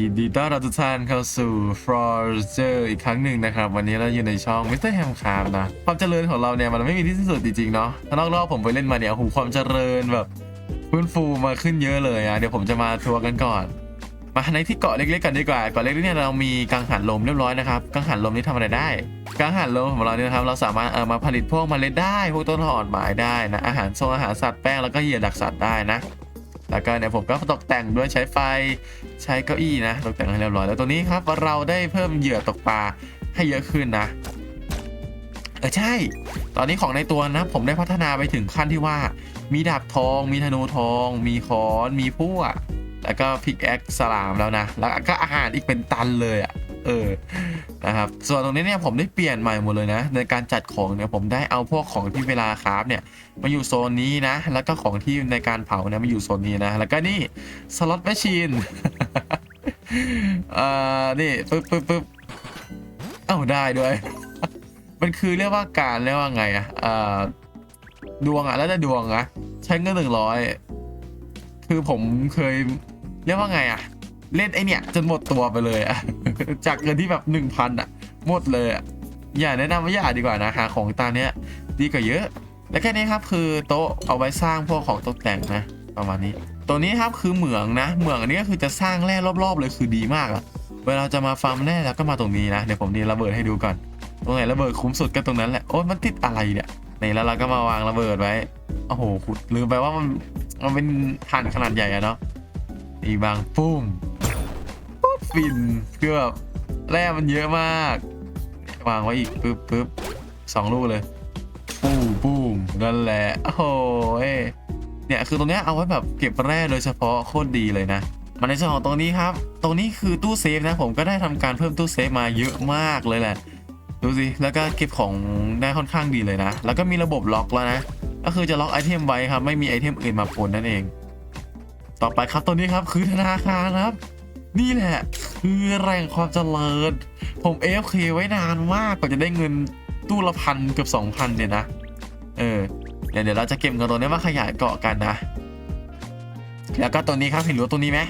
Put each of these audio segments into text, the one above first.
ยินดีต้อนรับทุกท่านเข้าสู่ f r o z e r อีกครั้งหนึ่งนะครับ วันนี้เราอยู่ในช่อง Mr. Ham c r a f t นะ ความเจริญของเราเนี่ย มันไม่มีที่สิ้นสุดจริง ๆ เนาะถ้านอกรอบผมไปเล่นมาเนี่ยโอ้โหความเจริญแบบฟื้นฟูมาขึ้นเยอะเลยอะ เดี๋ยวผมจะมาทัวร์กันก่อน มาในที่เกาะเล็กๆกันดีกว่า เกาะเล็กๆเนี่ยเรามีกังหันลมเรียบร้อยนะครับ กังหันลมนี่ทำอะไรได้ กังหันลมของเราเนี่ยนะครับ เราสามารถเอามาผลิตพวกเมล็ดได้ พวกต้นอ่อนไม้ได้นะ อาหารโซอาหารสัตว์แป้งแล้วก็เหยื่อดักสัตว์ได้นะ แล้วก็เนี่ยผมก็ตกแต่งด้วยใช้ไฟใช้เก้าอี้นะตกแต่งให้เรียบร้อยแล้วตัวนี้ครับเราได้เพิ่มเหยื่อตกปลาให้เยอะขึ้นนะเออใช่ ตอนนี้ของในตัวนะผมได้พัฒนาไปถึงขั้นที่ว่า มีดาบทอง มีธนูทอง มีค้อน มีพั่วแล้วก็พิกแอคสลามแล้วนะ แล้วก็อาหารอีกเป็นตันเลยอะ่ะ เออนะครับส่วนตรงนี้เนี่ยผมได้เปลี่ยนใหม่หมดเลยนะ ในการจัดของเนี่ยผมได้เอาพวกของที่เวลาคราฟเนี่ยมาอยู่โซนนี้นะ แล้วก็ของที่ในการเผาเนี่ยมาอยู่โซนนี้นะ แล้วก็นี่สล็อตแมชชีนเอ่อนี่ปึ๊บปึ๊บปึ๊บเอ้าได้ด้วย มันคือเรียกว่าการเรียกว่าไงอะเอ่อดวงอะแล้วแต่ดวงอะใช้เงินหนึ่งร้อยคือผมเคยเรียกว่าไงอะ เล่นไอเนี่ยจนหมดตัวไปเลยอะจากเงินที่แบบหนึ่งพันอะหมดเลยอะอย่าแนะนำว่าอย่าดีกว่านะหาของตาเนี้ยดีกว่าเยอะ และแค่นี้ครับคือโต๊ะเอาไว้สร้างพวกของตกแต่งนะประมาณนี้ ตัวนี้ครับคือเหมืองนะเหมืองอันนี้ก็คือจะสร้างแร่รอบๆเลยคือดีมากอะเวลาจะมาฟาร์มแร่แล้วก็มาตรงนี้นะเดี๋ยวผมนี่ระเบิดให้ดูก่อนตรงไหนระเบิดคุ้มสุดก็ตรงนั้นแหละโอ้ยมันติดอะไรเนี่ยนี่แล้วเราก็มาวางระเบิดไว้โอ้โหขุดลืมไปว่ามันมันเป็นถ่านขนาดใหญ่อะเนาะอีบางปุ้ม ปุ๊บฟินคือแบบแร่มันเยอะมาก วางไว้อีกปึ๊บปึ๊บสองลูกเลยปูมปูมนั่นแหละโอ้โหเอ้ยเนี่ยคือตรงเนี้ยเอาไว้แบบเก็บแร่โดยเฉพาะโคตรดีเลยนะมาในส่วนของตรงนี้ครับ ตรงนี้คือตู้เซฟนะผมก็ได้ทำการเพิ่มตู้เซฟมาเยอะมากเลยแหละดูสิแล้วก็เก็บของได้ค่อนข้างดีเลยนะ แล้วก็มีระบบล็อกแล้วนะ ก็คือจะล็อกไอเทมไว้ครับ ไม่มีไอเทมอื่นมาปนนั่นเอง ต่อไปครับตัวนี้ครับคือธนาคารครับ นี่แหละ คือแรงความเจริญ ผม AFK ไว้นานมากกว่าจะได้เงินตู้ละพันเกือบสองพันเนี่ยนะ เออเดี๋ยวเดี๋ยวเราจะเก็บเงินตัวนี้มาขยายเกาะกันนะ แล้วก็ตัวนี้ครับเห็นรั้วตัวนี้ไหม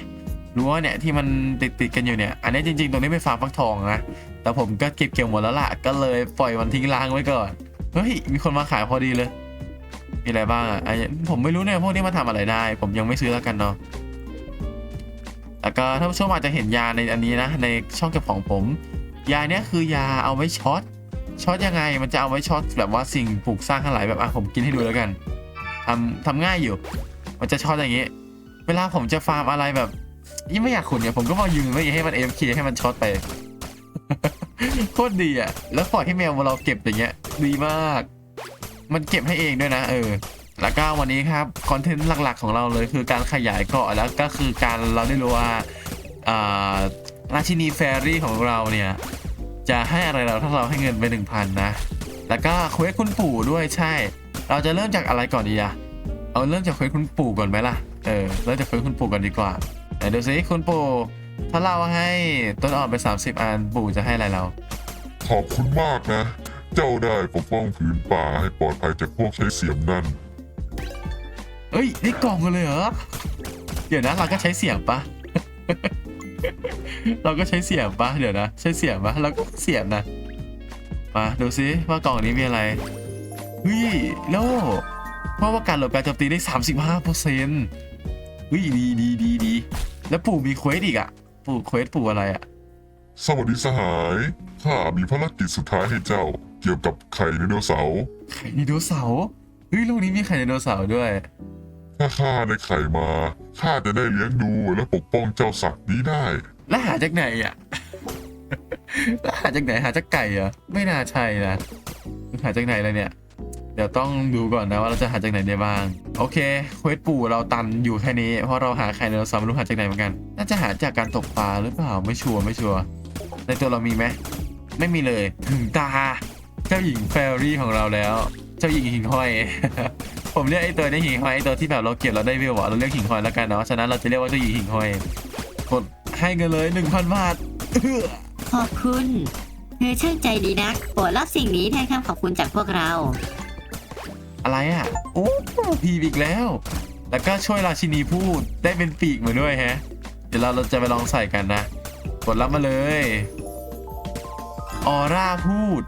รั้วเนี่ยที่มันติดติดกันอยู่เนี่ย อันนี้จริงๆ ตรงนี้เป็นฟาร์มฟักทองนะ แต่ผมก็เก็บเกี่ยวหมดแล้วล่ะ ก็เลยปล่อยมันทิ้งร้างไว้ก่อน เฮ้ย มีคนมาขายพอดีเลย มีอะไรบ้างอะไอ้ผมไม่รู้เนี่ยพวกนี้มาทำอะไรได้ ผมยังไม่ซื้อแล้วกันเนาะ แล้วก็ท่านผู้ชมอาจจะเห็นยาในอันนี้นะในช่องเก็บของผม ยาเนี้ยคือยาเอาไว้ช็อตช็อตยังไงมันจะเอาไว้ช็อตแบบว่าสิ่งปลูกสร้างทั้งหลายแบบอะผมกินให้ดูแล้วกันทำทำง่ายอยู่ มันจะช็อตอย่างงี้ เวลาผมจะฟาร์มอะไรแบบยิ่งไม่อยากขุดเนี่ยผมก็มายืนไว้ให้มัน AFK ให้มันช็อตไปโคตรดีอะ แล้วปล่อยให้แมวเราเก็บอย่างเงี้ย ดีมาก มันเก็บให้เองด้วยนะ เออ แล้วก็วันนี้ครับคอนเทนต์หลักๆของเราเลยคือการขยายเกาะแล้วก็คือการเราได้รู้ว่าราชินีแฟรี่ของเราเนี่ยจะให้อะไรเราถ้าเราให้เงินไปหนึ่งพันนะ แล้วก็เควสคุณปู่ด้วยใช่ เราจะเริ่มจากอะไรก่อนดีอะเอาเริ่มจากเควสคุณปู่ก่อนไหมล่ะ เออ เริ่มจากเควสคุณปู่ก่อนดีกว่าไหนดูสิคุณปู่ ถ้าเราให้ต้นอ่อนไป 30 อันปู่จะให้อะไรเรา ขอบคุณมากนะ เจ้าได้ปกป้องผืนป่าให้ปลอดภัยจากพวกใช้เสียมนั่น เอ้ยได้กล่องมาเลยเหรอ เดี๋ยวนะเราก็ใช้เสียงปะ เราก็ใช้เสียงปะเดี๋ยวนะ ใช้เสียงปะเราก็เสียงนะ มาดูซิว่ากล่องนี้มีอะไรเฮ้ยโล่เพราะว่าการหลบการโจมตีได้35เปอร์เซ็นต์เฮ้ยดีดีดีดีแล้วปู่มีเควสอีกอะปู่เควสปู่อะไรอะสวัสดีสหาย ข้ามีภารกิจสุดท้ายให้เจ้า เกี่ยวกับไข่ไดโนเสาร์ ไข่ไดโนเสาร์ เฮ้ยลูกนี้มีไข่ไดโนเสาร์ด้วย ถ้าข้าได้ไข่มาข้าจะได้เลี้ยงดูและปกป้องเจ้าสัตว์นี้ได้ แล้วหาจากไหนอะ แล้วหาจากไหนหาจากไก่เหรอะ ไม่น่าใช่นะหาจากไหนเลยเนี่ย เดี๋ยวต้องดูก่อนนะว่าเราจะหาจากไหนได้บ้าง โอเคเควสปู่เราตันอยู่แค่นี้ เพราะเราหาไข่ไดโนเสาม่รู้หาจากไหนเหมือนกัน น่าจะหาจากการตกปลาหรือเปล่าไม่ชัวร์ไม่ชัวร์ ในตัวเรามีไหม ไม่มีเลยถึงตา เจ้าหญิงแฟรี่ของเราแล้ว เจ้าหญิงหิ่งห้อย ผมเรียกไอ้ตัวนี้หิ่งห้อยไอ้ตัวที่แบบเราเก็บเราได้เวลอะเราเรียกหิ่งห้อยแล้วกันเนาะฉะนั้นเราจะเรียกว่าเจ้าหญิงหิ่งห้อยกดให้กันเลย1,000บาทขอบคุณเธอช่างใจดีนักโปรดรับสิ่งนี้แทนคำขอบคุณจากพวกเรา อะไรอะโอ้พีบอีกแล้ว แล้วก็ช่วยราชินีพูดได้เป็นปีกมาด้วยแฮะดี๋ยวเราเราจะไปลองใส่กันนะ กดรับมาเลยออร่าพูด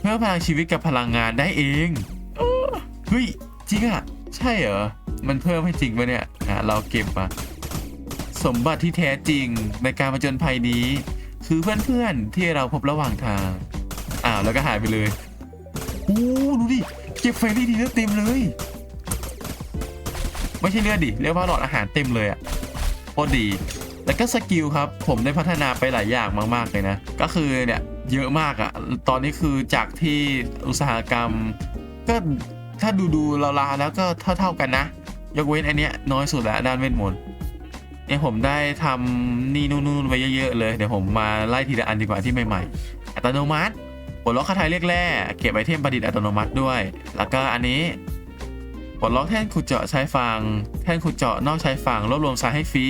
เพิ่มพลังชีวิตกับพลังงานได้เองเออเฮ้ยจ ริงอะใช่เหรอ มันเพิ่มให้จริงปะเนี่ยอะเราเก็บมาสมบัติที่แท้จริงในการผจญภัยนี้ คือเพื่อนๆที่เราพบระหว่างทางอ้าวแล้วก็หายไปเลยโอ้ดูดิเก็บไฟได้ดีแล้วเต็มเลย ไม่ใช่เลือดดิเรียกว่าหลอดอาหารเต็มเลยอะโคตรดีแล้วก็สกิลครับ ผมได้พัฒนาไปหลายอย่างมากๆเลยนะ ก็คือเนี่ยเยอะมากอะตอนนี้คือจากที่อุตสาหกรรม ก็ ถ้าดูดูๆลาแล้วก็เท่าๆกันนะ ยกเว้นอันเนี้ยน้อยสุดแล้วด้านเวทมนต์เนี่ยผมได้ทำนี่นู่นๆไปเยอะๆเลย เดี๋ยวผมมาไล่ทีละอันดีกว่าที่ใหม่ๆ อัตโนมัติปลดล็อกคาถาเรียกแร่เก็บไอเทมประดิษฐ์อัตโนมัติด้วย แล้วก็อันนี้ปลดล็อกแท่นขุดเจาะใช้ฟัง แท่นขุดเจาะนอกใช้ฝั่งรวบรวมทรายให้ฟรี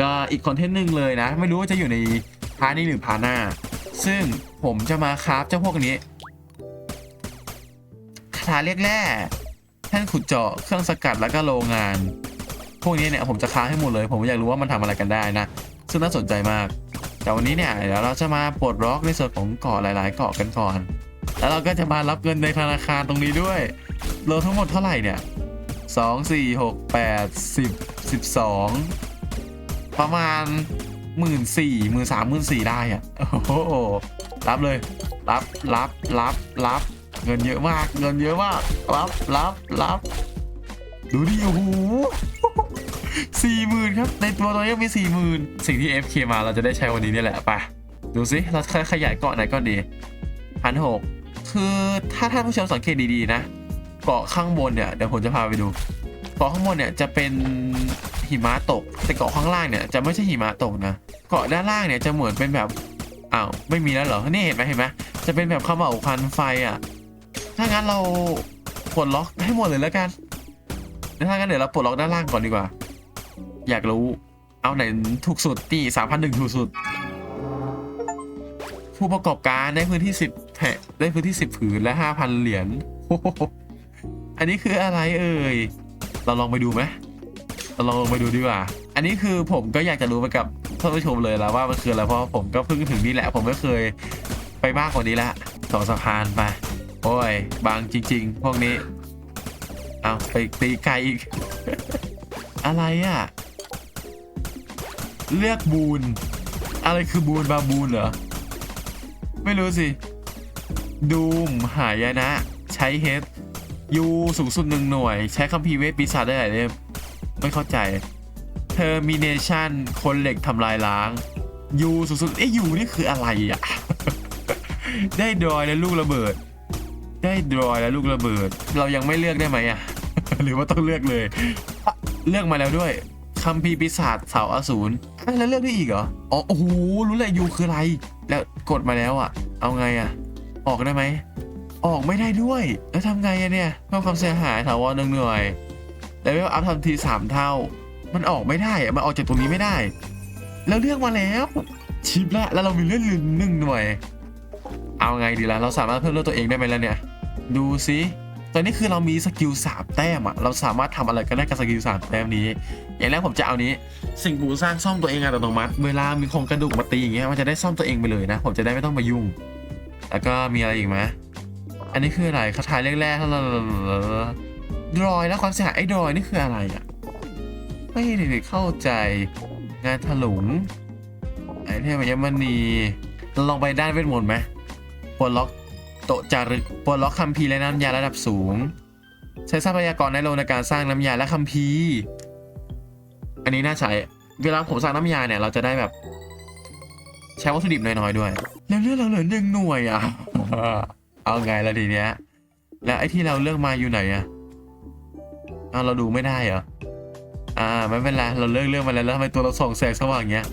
ก็อีกคอนเทนต์หนึ่งเลยนะ ไม่รู้ว่าจะอยู่ในพาร์ทนี้หรือพาร์ทหน้า ซึ่งผมจะมาคราฟเจ้าพวกนี้คาถาเรียกแร่แท่นขุดเจาะเครื่องสกัดแล้วก็โรงงาน พวกนี้เนี่ยผมจะคราฟให้หมดเลย ผมอยากรู้ว่ามันทำอะไรกันได้นะ ซึ่งน่าสนใจมาก แต่วันนี้เนี่ยเดี๋ยวเราจะมาปลดล็อกในส่วนของเกาะหลาย ๆ เกาะกันก่อน แล้วเราก็จะมารับเงินในธนาคารตรงนี้ด้วยรวมทั้งหมดเท่าไหร่เนี่ยสองสี่หกแปดสิบสิบสอง ประมาณหมื่นสี่หมื่นสามหมื่นสี่ได้อะโอ้โหรับเลย รับรับรับรับเงินเยอะมาก เงินเยอะมาก รับรับรับดูดิโอ้โหสี่หมื่นครับในตัวตัวนี้มีสี่หมื่นสิ่งที่ FK มาเราจะได้ใช้วันนี้เนี่ยแหละไปดูสิเราขยายเกาะไหนก็ดีพันหกคือถ้าท่านผู้ชมสังเกตดีๆนะ เกาะข้างบนเนี่ยเดี๋ยวผมจะพาไปดู เกาะข้างบนเนี่ยจะเป็น หิมะตก แต่เกาะข้างล่างเนี่ยจะไม่ใช่หิมะตกนะ เกาะด้านล่างเนี่ยจะเหมือนเป็นแบบอ้าวไม่มีแล้วเหรอนี่เห็นไหมเห็นไหมจะเป็นแบบขมเหลาควันไฟอะถ้างั้นเราปลดล็อกให้หมดเลยแล้วกันแล้วถ้างั้นเดี๋ยวเราปลดล็อกด้านล่างก่อนดีกว่า อยากรู้เอาไหนถูกสุดนี่สามพันหนึ่งถูกสุด ผู้ประกอบการได้พื้นที่สิบแผได้พื้นที่สิบผืนและห้าพันเหรียญอันนี้คืออะไรเอ่ย เราลองไปดูไหม เราลองไปดูดีกว่า อันนี้คือผมก็อยากจะรู้ไปกับท่านผู้ชมเลยแล้วว่ามันคืออะไรเพราะผมก็เพิ่งถึงนี่แหละ ผมไม่เคยไปมากกว่านี้ละสองสะพานไปโอ้ยบางจริง ๆ พวกนี้เอาไปตีไกลอีก อะไรอะ เลือกบูนอะไรคือบูนบาบูนเหรอ ไม่รู้สิ ดูมหายนะ ใช้เฮดยูสูงสุดหนึ่งหน่วย ใช้คัมภีร์เวทปีศาจได้หลายเล่ม ไม่เข้าใจ Termination คนเหล็กทำลายล้างยูสุดๆเอ๊ะยูนี่คืออะไรอะ ได้ดรอยและลูกระเบิด ได้ดรอยและลูกระเบิด เรายังไม่เลือกได้ไหมอะ หรือว่าต้องเลือกเลย เลือกมาแล้วด้วยคัมภีร์ปีศาจเสาอสูรอะแล้วเลือกได้อีกเหรอ อ๋อ โอ้โห รู้เลยยูคืออะไร แล้วกดมาแล้วอะ เอาไงอะ ออกได้ไหม ออกไม่ได้ด้วย แล้วทำไงอะเนี่ยเพิ่มความเสียหายถาวรหนึ่งหน่วย แล้วเวลอัพทันทีสามเท่า มันออกไม่ได้มันออกจากตรงนี้ไม่ได้ แล้วเลือกมาแล้ว ชิปละแล้วเรามีเลื่อนลืมหนึ่งหน่วย เอาไงดีล่ะเราสามารถเพิ่มเลือดตัวเองได้ไหมล่ะเนี่ย ดูสิตอนนี้คือเรามีสกิลสามแต้มอะเราสามารถทำอะไรก็ได้กับสกิลสามแต้มนี้ อย่างแรกผมจะเอานี้ สิ่งปลูกสร้างซ่อมตัวเองอัตโนมัติ เวลามีโครงกระดูกมาตีอย่างเงี้ยมันจะได้ซ่อมตัวเองไปเลยนะ ผมจะได้ไม่ต้องมายุ่ง แล้วก็มีอะไรอีกไหมอันนี้คืออะไรคาถาเรียกแรกด รอยแล้วความเสียหายไอ้รอยนี่คืออะไรอะ ไม่ได้เข้าใจงานถลุง ไอเทมยมณีเราลองไปด้านเวทมนต์ไหมปลดล็อกโตจารึกปลดล็อกคัมภีร์และน้ำยาระดับสูง ใช้ทรัพยากรในโลในการสร้างน้ำยาและคัมภีร์อันนี้น่าใช้เวลาผมสร้างน้ำยาเนี่ยเราจะได้แบบ ใช้วัตถุดิบน้อยๆด้วย แล้วเลือกเราเหลือหนึ่งหน่วยอะ เอาไงล่ะทีเนี้ย แล้วไอ้ที่เราเลือกมาอยู่ไหนอะ อาเราดูไม่ได้เหรอ อ่าไม่เป็นไรเราเลือกเลือกมาแล้วแล้วทำไมตัวเราส่องแสงสว่างอย่างเงี้ย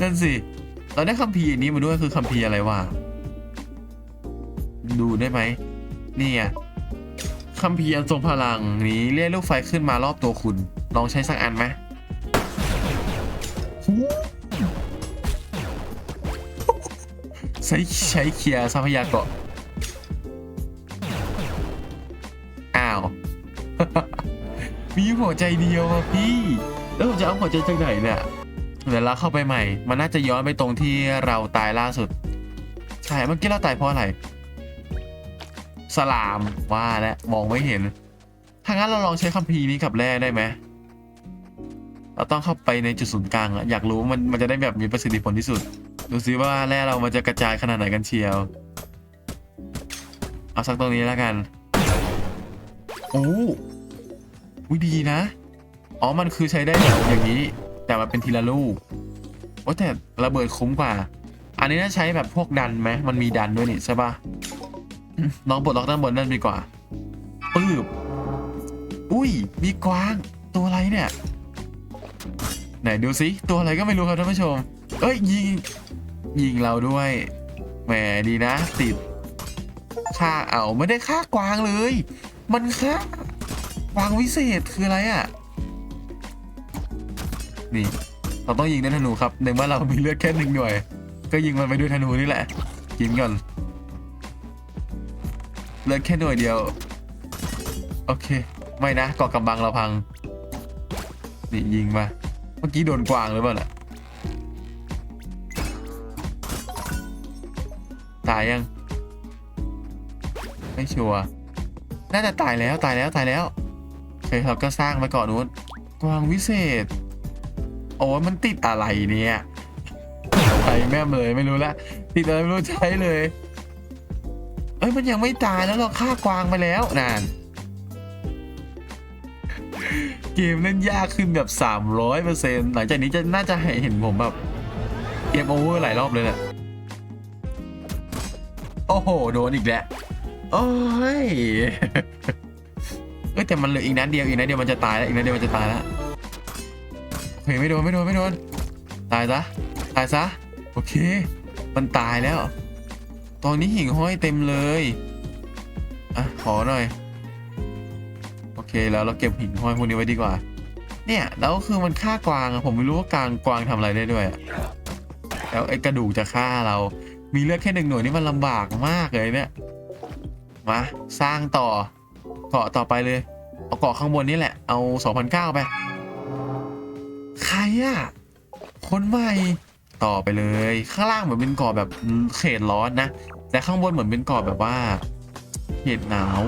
นั่นสิ เราได้คัมภีร์นี้มาด้วยคือคัมภีร์อะไรวะ ดูได้ไหม นี่ไงคัมภีร์อันทรงพลังนี้เรียกลูกไฟขึ้นมารอบตัวคุณ ลองใช้สักอันไหมใช้ใช้เคลียร์ทรัพยากร หัวใจเดียวอะพี่แล้วผมจะเอาหัวใจจากไหนเนี่ยเดี๋ยวเราเข้าไปใหม่ มันน่าจะย้อนไปตรงที่เราตายล่าสุดใช่เมื่อกี้เราตายเพราะอะไรสลามว่าแล้วมองไม่เห็นถ้างั้นเราลองใช้คัมภีร์นี้กับแร่ได้ไหมเราต้องเข้าไปในจุดศูนย์กลางอะอยากรู้มันมันจะได้แบบมีประสิทธิผลที่สุด ดูซิว่าแร่เรามันจะกระจายขนาดไหนกันเชียว เอาสักตรงนี้แล้วกัน โอ้ วิดีนะ อ๋อ มันคือใช้ได้แบบอย่างนี้ แต่มันเป็นทีละลูก โอ้แต่ระเบิดคุ้มกว่า อันนี้น่าใช้แบบพวกดันไหมมันมีดันด้วยนี่ใช่ปะอืมลองปลดล็อกด้านบนนั่นดีกว่าปืบอุ้ย มีกวาง ตัวอะไรเนี่ย ไหนดูสิ ตัวอะไรก็ไม่รู้ครับท่านผู้ชม เอ้ยยิง ยิงเราด้วย แหมดีนะ ติดฆ่าเอาไม่ได้ฆ่ากวางเลย มันฆ่า วางวิเศษคืออะไรอะ นี่ เราต้องยิงด้วยธนูครับในเมื่อเรามีเลือดแค่หนึ่งหน่วย ก็ยิงมันไปด้วยธนูนี่แหละกินก่อน เลือดแค่หน่วยเดียว โอเค ไม่นะเกาะกำบังเราพัง นี่ยิงมา เมื่อกี้โดนกวางหรือเปล่าน่ะ ตายยัง ไม่ชัวร์ น่าจะตายแล้วตายแล้วตายแล้ว โอเคเราก็สร้างมาก่อนนู้นกวางวิเศษ โอ้ยมันติดอะไรเนี่ยใช้แม่มเลยไม่รู้ละติดอะไรไม่รู้ใช้เลย เอ้ยมันยังไม่ตายแล้วเราฆ่ากวางไปแล้วนานเกมเล่นยากขึ้นแบบ300%หลังจากนี้จะน่าจะให้เห็นผมแบบเกมโอเวอร์หลายรอบเลยแหละโอ้โห โดนอีกแล้ว โอ้ย เอ้ยแต่มันเหลืออีกนัดเดียวอีกนัดเดียวมันจะตายแล้วอีกนัดเดียวมันจะตายแล้วเฮ้ยไม่โดนไม่โดนไม่โดนตายซะตายซะโอเค มันตายแล้ว ตอนนี้หิ่งห้อยเต็มเลยอะขอหน่อยโอเคแล้วเราเก็บหิ่งห้อยพวกนี้ไว้ดีกว่า เนี่ยแล้วคือมันฆ่ากวางผมไม่รู้ว่ากลางกวางทำอะไรได้ด้วยแล้วไอ้กระดูกจะฆ่าเรา มีเลือดแค่หนึ่งหน่วยนี่มันลำบากมากเลยเนี่ยมาสร้างต่อเกาะต่อไปเลย เอาเกาะข้างบนนี่แหละ เอา2,009ไป ใครอะคนใหม่ ต่อไปเลย ข้างล่างเหมือนเป็นเกาะแบบเขตร้อนนะ แต่ข้างบนเหมือนเป็นเกาะแบบว่า เขตหนาว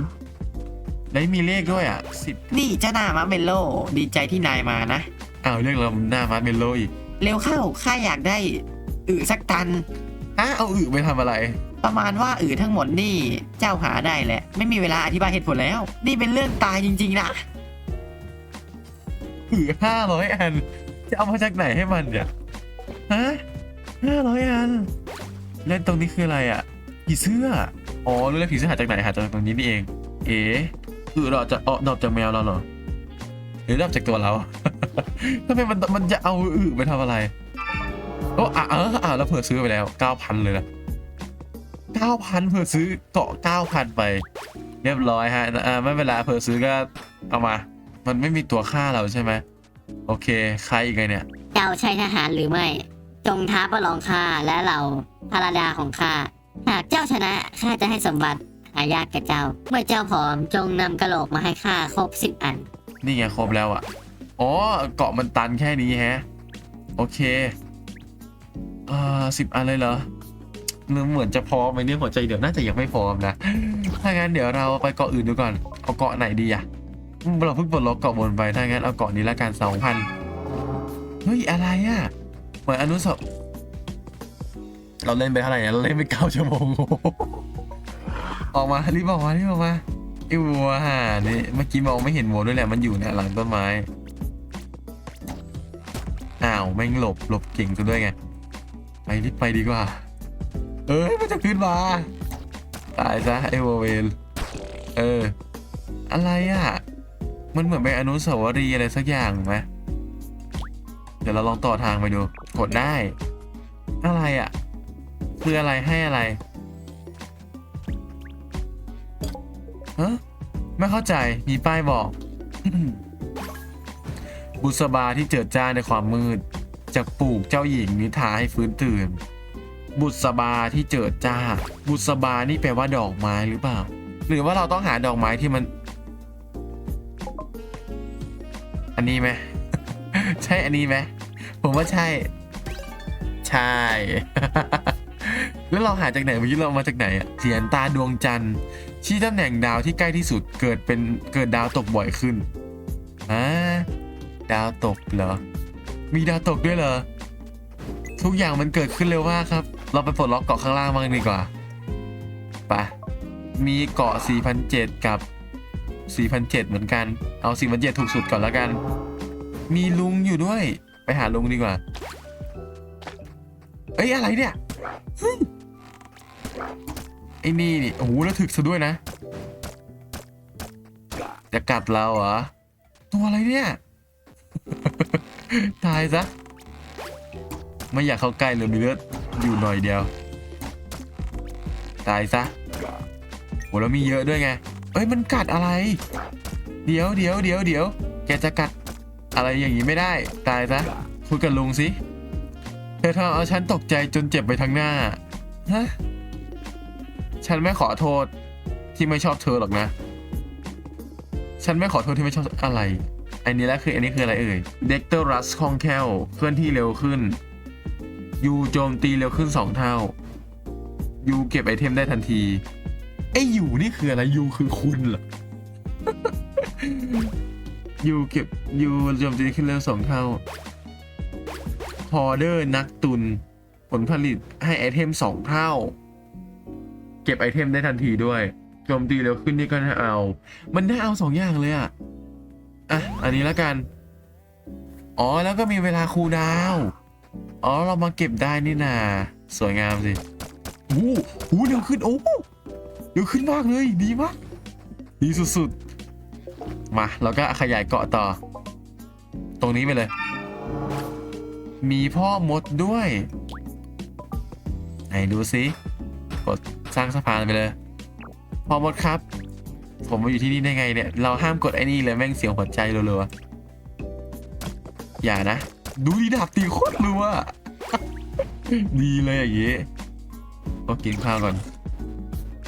ได้มีเลขด้วยอะสิบนี่เจ้าหน้ามาเมลโล ดีใจที่นายมานะ อ้าวเรียกเราหน้ามาร์เมลโลอีก เร็วเข้าข้าอยากได้อือสักตัน อ้าเอาอึไปทำอะไร ประมาณว่าอือทั้งหมดนี่เจ้าหาได้แหละ ไม่มีเวลาอธิบายเหตุผลแล้ว นี่เป็นเรื่องตายจริง ๆ นะอึห้าร้อยอัน จะเอามาจากไหนให้มันเนี่ยฮะห้าร้อยอัน เล่นตรงนี้คืออะไรอะผีเสื้ออ๋อรู้แล้วผีเสื้อหาจากไหนหาจากตรงนี้นี่เอง เอ๋อึดอกจากเออดอกจากแมวเราเหรอหรือดอกจากตัวเราทำไมมันมันจะเอาอึไปทำอะไรโอ้อะเอออะแล้วเผื่อซื้อไปแล้วเก้าพันเลยนะ เก้าพันเผื่อซื้อเกาะเก้าพันไป เรียบร้อยฮะอ่าไม่เป็นไรเผื่อซื้อก็เอามา มันไม่มีตัวฆ่าเราใช่ไหมโอเค ใครอีกไงเนี่ย เจ้าใช่ทหารหรือไม่ จงท้าประลองข้าและเราพาราดาของข้า หากเจ้าชนะข้าจะให้สมบัติหายากแก่เจ้า เมื่อเจ้าพร้อมจงนำกระโหลกมาให้ข้าครบสิบอัน นี่ไงครบแล้วอะ อ๋อ เกาะมันตันแค่นี้แฮะ โอเค อ่าสิบอันเลยเหรอ เหมือนจะพร้อมไหมเนี่ยหัวใจเดี๋ยวน่าจะยังไม่พร้อมนะ ถ้างั้นเดี๋ยวเราไปเกาะอื่นดูก่อน เอาเกาะไหนดีอะเราเพิ่งปลดล็อกเกาะบนไป ถ้างั้นเอาเกาะนี้ละกันสองพันเฮ้ยอะไรอะเหมือนอนุสาวเราเล่นไปเท่าไหร่เนี่ยเราเล่นไปเก้าชั่วโมงออกมารีบออกมารีบออกมาไอ้วัวห่านี่เมื่อกี้มองไม่เห็นวัวด้วยแหละมันอยู่เนี่ยหลังต้นไม้อ้าวแม่งหลบหลบเก่งซะด้วยไงไปรีบไปดีกว่า เอ้ยมันจะขึ้นมา ตายซะไอ้วัวเวนเออ อะไรอะ มันเหมือนเป็นอนุสาวรีย์อะไรสักอย่างไหมเดี๋ยวเราลองต่อทางไปดู กดได้ อะไรอะ คืออะไรให้อะไรฮะไม่เข้าใจ มีป้ายบอก บุษบาที่เจิดจ้าในความมืด จากปลูกเจ้าหญิงนิทาให้ฟื้นตื่น บุษบาที่เจิดจ้า บุษบานี่แปลว่าดอกไม้หรือเปล่า หรือว่าเราต้องหาดอกไม้ที่มัน อันนี้ไหม ใช่อันนี้ไหม ผมว่าใช่ ใช่ แล้วเราหาจากไหนเมื่อกี้เรามาจากไหนอะเขียนตาดวงจันทร์ชี้ตำแหน่งดาวที่ใกล้ที่สุดเกิดเป็นเกิดดาวตกบ่อยขึ้นอ่าดาวตกเหรอ มีดาวตกด้วยเหรอ ทุกอย่างมันเกิดขึ้นเร็วมากครับ เราไปปลดล็อกเกาะข้างล่างบ้างดีกว่าไปมีเกาะ 4,007 กับ 4,007 เหมือนกัน เอา 4,007 ถูกสุดก่อนแล้วกัน มีลุงอยู่ด้วย ไปหาลุงดีกว่า เอ้ย อะไรเนี่ยเฮ้ยไอ้นี่นี่ โอ้โห แล้วถึกซะด้วยนะ จะกัดเราเหรอ ตัวอะไรเนี่ย ตายซะ ไม่อยากเข้าใกล้เลยมีเลือด อยู่หน่อยเดียว ตายซะโหแล้วมีเยอะด้วยไง เอ้ยมันกัดอะไร เดี๋ยวเดี๋ยวเดี๋ยวเดี๋ยวแกจะกัดอะไรอย่างนี้ไม่ได้ ตายซะคุยกับลุงสิเธอทำเอาฉันตกใจจนเจ็บไปทั้งหน้าฮะฉันไม่ขอโทษที่ไม่ชอบเธอหรอกนะ ฉันไม่ขอโทษที่ไม่ชอบอะไร อันนี้แหละคืออันนี้คืออะไรเอ่ย เด็กเตอร์รัสคองแคล่เคลื่อนที่เร็วขึ้น ยูโจมตีเร็วขึ้น 2 เท่ายูเก็บไอเทมได้ทันที ไอยูนี่คืออะไรยูคือคุณเหรอยูเก็บยูโจมตีขึ้นเร็วสองเท่าพอเดอร์นักตุน ผลผลิตให้ไอเทมสองเท่า เก็บไอเทมได้ทันทีด้วยโจมตีเร็วขึ้นนี่ก็น่าเอา มันได้เอาสองอย่างเลยอะอะ อันนี้แล้วกัน อ๋อแล้วก็มีเวลาคูลดาวน์ อ๋อ เรามาเก็บได้นี่นาสวยงามสิโอ้โหเดี๋ยวขึ้น โอ้เดี๋ยวขึ้นมากเลย ดีมาก ดีสุดๆ มาเราก็ขยายเกาะต่อ ตรงนี้ไปเลย มีพ่อมดด้วย ไหนดูสิกดสร้างสะพานไปเลย พ่อมดครับ ผมมาอยู่ที่นี่ได้ไงเนี่ย เราห้ามกดไอ้นี่เลยแม่งเสียงหัวใจเรัวๆอย่านะ ดูดีดาบตีโคตรรัว ดีเลยอย่างงี้ก็กินข้าวก่อน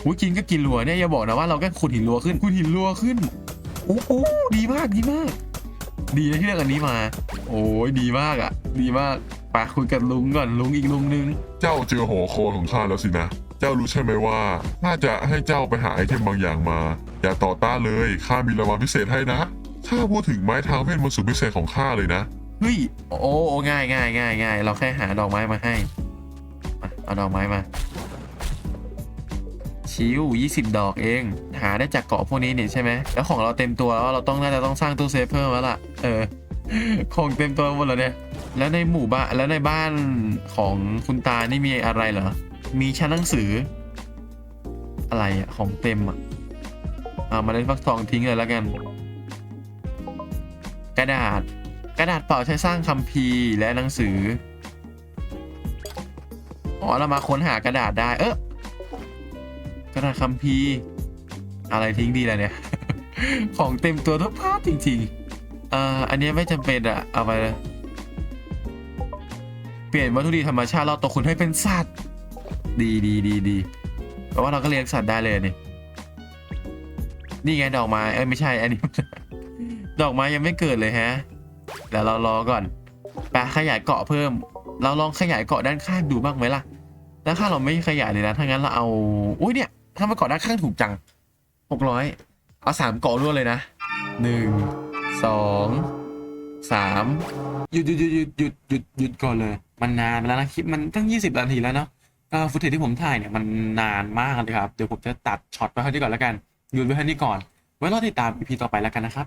หูกินก็กินรัวเนี่ยอย่าบอกนะว่าเราแค่ขุดหินรัวขึ้นขุดหินรัวขึ้นโอ้โหดีมากดีมาก ดีนะที่เลือกอันนี้มา โอ้ยดีมากอะ ดีมากไปคุยกับลุงก่อนลุงอีกลุงนึง เจ้าเจอหอคอยของข้าแล้วสินะเจ้ารู้ใช่ไหมว่าถ้าจะให้เจ้าไปหาไอเทมบางอย่างมา อย่าต่อต้านเลยข้ามีรางวัลพิเศษให้นะถ้าพูดถึงไม้ทางเวทมนต์สุดพิเศษของข้าเลยนะ เฮ้ยโอ้โอ้ง่ายง่ายง่ายง่ายเราแค่หาดอกไม้มาให้มาเอาดอกไม้มาชิว20 ดอกเอง หาได้จากเกาะพวกนี้นี่ใช่ไหมแล้วของเราเต็มตัวแล้วเราต้องน่าจะต้องสร้างตู้เซฟเพิ่มแล้วล่ะเออของเต็มตัวหมดแล้วเนี่ยแล้วในหมู่บ้านแล้วในบ้านของคุณตานี่มีอะไรเหรอมีชั้นหนังสือ อะไรอะของเต็มอะเอามาเล่นฟักทองทิ้งเลยแล้วกัน กระดาษ กระดาษเปล่าใช้สร้างคัมภีร์และหนังสือ อ๋อ เรามาค้นหากระดาษได้ เออกระดาษคัมภีร์ อะไรทิ้งดีล่ะเนี่ย ของเต็มตัวทุกภาพจริงๆ อ่า อันนี้ไม่จำเป็นอะเอาไปเลย เปลี่ยนวัตถุดิบธรรมชาติเราตกคุณให้เป็นสัตว์ ดีดีดีดีแปลว่าเราก็เลี้ยงสัตว์ได้เลยนี่ นี่ไงดอกไม้ เอ้ยไม่ใช่ อันนี้ ดอกไม้ยังไม่เกิดเลยฮะ เดี๋ยวเรารอก่อนไปขยายเกาะเพิ่ม เราลองขยายเกาะด้านข้างดูบ้างไหมล่ะด้านข้างเราไม่ขยายเลยนะถ้างั้นเราเอาอุ้ยเนี่ยถ้ามาเกาะด้านข้างถูกจังหกร้อยเอาสามเกาะรวดเลยนะหนึ่งสองสามหยุดหยุดหยุดหยุดหยุดหยุดหยุดก่อนเลย มันนานแล้วนะคลิปมันตั้งยี่สิบนาทีแล้วเนาะฟุตเทจที่ผมถ่ายเนี่ยมันนานมากเลยครับ เดี๋ยวผมจะตัดช็อตไปเท่านี้ก่อนแล้วกันหยุดไว้เท่านี้ก่อน ไว้รอติดตามอีพีต่อไปแล้วกันนะครับ